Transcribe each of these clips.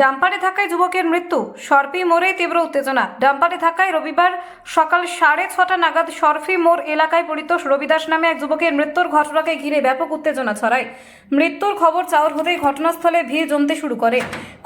ডাম্পারে থাকায় যুবকের মৃত্যু। সরফি মোড়ে তীব্র উত্তেজনা। ডাম্পারে থাকায় রবিবার সকাল সাড়ে ছটা নাগাদ সরফি মোড় এলাকায় পরিতোষ রবিদাস নামে এক যুবকের মৃত্যুর ঘটনাকে ঘিরে ব্যাপক উত্তেজনা ছড়ায়। মৃত্যুর খবর চাওয়ার হতেই ঘটনাস্থলে ভিড় জমতে শুরু করে।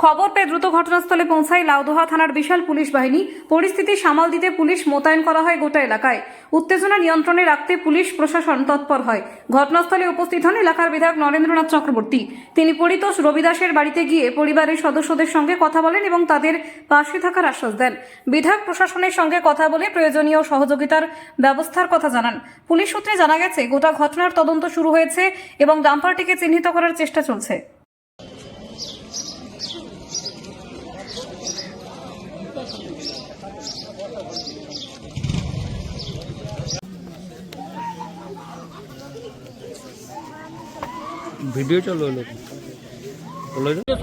খবর পেয়ে দ্রুত ঘটনাস্থলে পৌঁছায় লাউদোহা থানার বিশাল পুলিশ বাহিনী। পরিস্থিতি সামাল দিতে পুলিশ মোতায়েন করা হয় গোটা এলাকায়। উত্তেজনা নিয়ন্ত্রণে রাখতে পুলিশ প্রশাসন তৎপর হয়। ঘটনাস্থলে উপস্থিত হন এলাকার বিধায়ক নরেন্দ্রনাথ চক্রবর্তী। তিনি পরিতোষ রবিদাসের বাড়িতে গিয়ে পরিবারের সদস্যদের সঙ্গে কথা বলেন এবং তাদের পাশে থাকার আশ্বাস দেন। বিধায়ক প্রশাসনের সঙ্গে কথা বলে প্রয়োজনীয় সহযোগিতার ব্যবস্থার কথা জানান। পুলিশ সূত্রে জানা গেছে, গোটা ঘটনার তদন্ত শুরু হয়েছে এবং ডাম্পারটিকে চিহ্নিত করার চেষ্টা চলছে। ভিডিও চলো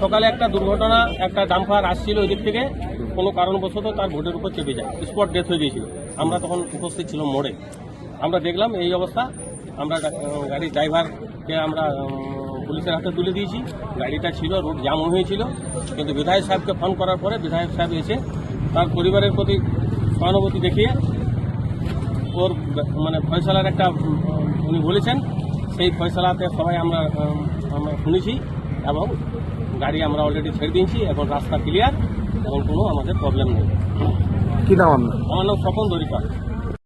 সকালে একটা দুর্ঘটনা, একটা ডাম্পার আসছিল ওই দিক থেকে, কোনো কারণবশত তার ভোটের উপর চেপে যায় স্পট ডেথ হয়ে গিয়েছিল। আমরা তখন উপস্থিত ছিলাম মোড়ে। আমরা দেখলাম এই অবস্থা, আমরা গাড়ির ড্রাইভারকে আমরা পুলিশের হাতে তুলে দিয়েছি। গাড়িটা ছিল, রোড জাম হয়েছিল। কিন্তু বিধায়ক সাহেবকে ফোন করার পরে বিধায়ক সাহেব এসে তার পরিবারের প্রতি সহানুভূতি দেখিয়ে ওর মানে ফয়সলার একটা উনি বলেছেন সেই ফয়সলাতে সবাই আমরা আমরা শুনেছি এবং গাড়ি আমরা অলরেডি ছেড়ে দিয়েছি এখন রাস্তা ক্লিয়ার এবং কোনো আমাদের প্রবলেম নেই। কি নাম আপনার? আমার নাম স্বপন দরিকা